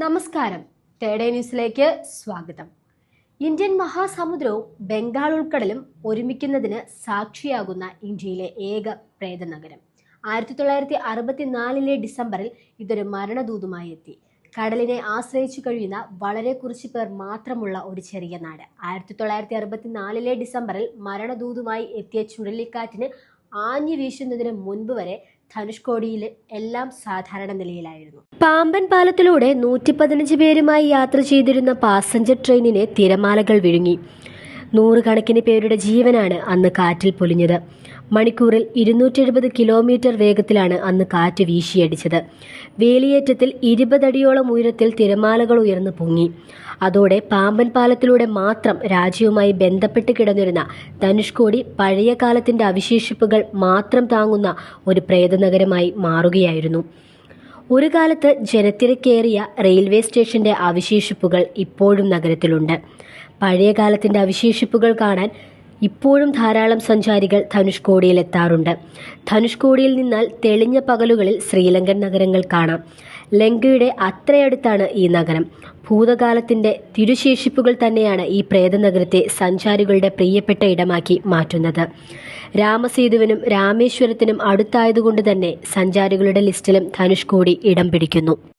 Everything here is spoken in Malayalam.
നമസ്കാരം. തേഡേ ന്യൂസിലേക്ക് സ്വാഗതം. ഇന്ത്യൻ മഹാസമുദ്രവും ബംഗാൾ ഉൾക്കടലും ഒരുമിക്കുന്നതിന് സാക്ഷിയാകുന്ന ഇന്ത്യയിലെ ഏക പ്രേത നഗരം. ആയിരത്തി തൊള്ളായിരത്തി അറുപത്തിനാലിലെ ഡിസംബറിൽ ഇതൊരു മരണദൂതുമായി എത്തി. കടലിനെ ആശ്രയിച്ചു കഴിയുന്ന വളരെ കുറച്ച് പേർ മാത്രമുള്ള ഒരു ചെറിയ നാട്. ആയിരത്തി തൊള്ളായിരത്തി അറുപത്തിനാലിലെ ഡിസംബറിൽ മരണദൂതുമായി എത്തിയ ചുഴലിക്കാറ്റിന് ആഞ്ഞു വീശുന്നതിന് മുൻപ് വരെ ധനുഷ്കോടിയിൽ എല്ലാം സാധാരണ നിലയിലായിരുന്നു. പാമ്പൻ പാലത്തിലൂടെ നൂറ്റി പതിനഞ്ച് പേരുമായി യാത്ര ചെയ്തിരുന്ന പാസഞ്ചർ ട്രെയിനിനെ തിരമാലകൾ വിഴുങ്ങി. നൂറുകണക്കിന് പേരുടെ ജീവനാണ് അന്ന് കാറ്റിൽ പൊലിഞ്ഞത്. മണിക്കൂറിൽ ഇരുന്നൂറ്റി എഴുപത് കിലോമീറ്റർ വേഗത്തിലാണ് അന്ന് കാറ്റ് വീശിയടിച്ചത്. വേലിയേറ്റത്തിൽ ഇരുപതടിയോളം ഉയരത്തിൽ തിരമാലകൾ ഉയർന്നു പൊങ്ങി. അതോടെ പാമ്പൻ പാലത്തിലൂടെ മാത്രം രാജ്യവുമായി ബന്ധപ്പെട്ട് കിടന്നിരുന്ന ധനുഷ്കോടി പഴയ കാലത്തിന്റെ അവശേഷിപ്പുകൾ മാത്രം താങ്ങുന്ന ഒരു പ്രേതനഗരമായി മാറുകയായിരുന്നു. ഒരു കാലത്ത് ജനത്തിരക്കേറിയ റെയിൽവേ സ്റ്റേഷന്റെ അവശേഷിപ്പുകൾ ഇപ്പോഴും നഗരത്തിലുണ്ട്. പഴയ കാലത്തിന്റെ അവശേഷിപ്പുകൾ കാണാൻ ഇപ്പോഴും ധാരാളം സഞ്ചാരികൾ ധനുഷ്കോടിയിൽ എത്താറുണ്ട്. ധനുഷ്കോടിയിൽ നിന്നാൽ തെളിഞ്ഞ പകലുകളിൽ ശ്രീലങ്കൻ നഗരങ്ങൾ കാണാം. ലങ്കയുടെ അത്രയടുത്താണ് ഈ നഗരം. ഭൂതകാലത്തിന്റെ തിരുശേഷിപ്പുകൾ തന്നെയാണ് ഈ പ്രേതനഗരത്തെ സഞ്ചാരികളുടെ പ്രിയപ്പെട്ട ഇടമാക്കി മാറ്റുന്നത്. രാമസേതുവിനും രാമേശ്വരത്തിനും അടുത്തായതുകൊണ്ട് തന്നെ സഞ്ചാരികളുടെ ലിസ്റ്റിലും ധനുഷ്കോടി ഇടം പിടിക്കുന്നു.